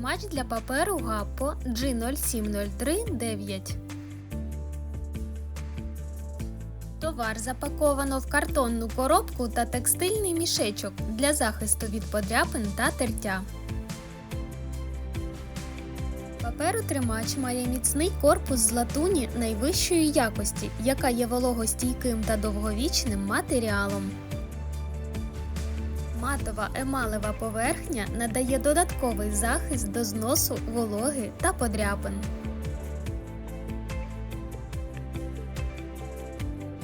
Тримач для паперу Гаппо G07039. Товар запаковано в картонну коробку та текстильний мішечок для захисту від подряпин та тертя. Паперотримач має міцний корпус з латуні найвищої якості, яка є вологостійким та довговічним матеріалом. Матова емалева поверхня надає додатковий захист до зносу, вологи та подряпин.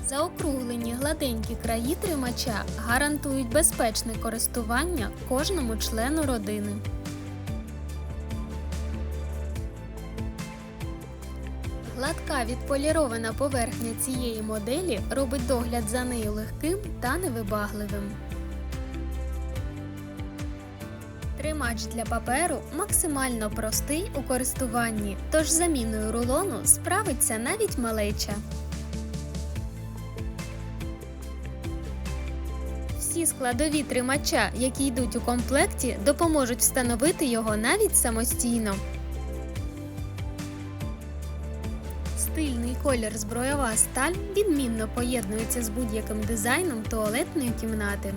Заокруглені гладенькі краї тримача гарантують безпечне користування кожному члену родини. Гладка відполірована поверхня цієї моделі робить догляд за нею легким та невибагливим. Тримач для паперу максимально простий у користуванні, тож заміною рулону справиться навіть малеча. Всі складові тримача, які йдуть у комплекті, допоможуть встановити його навіть самостійно. Стильний колір зброєва сталь відмінно поєднується з будь-яким дизайном туалетної кімнати.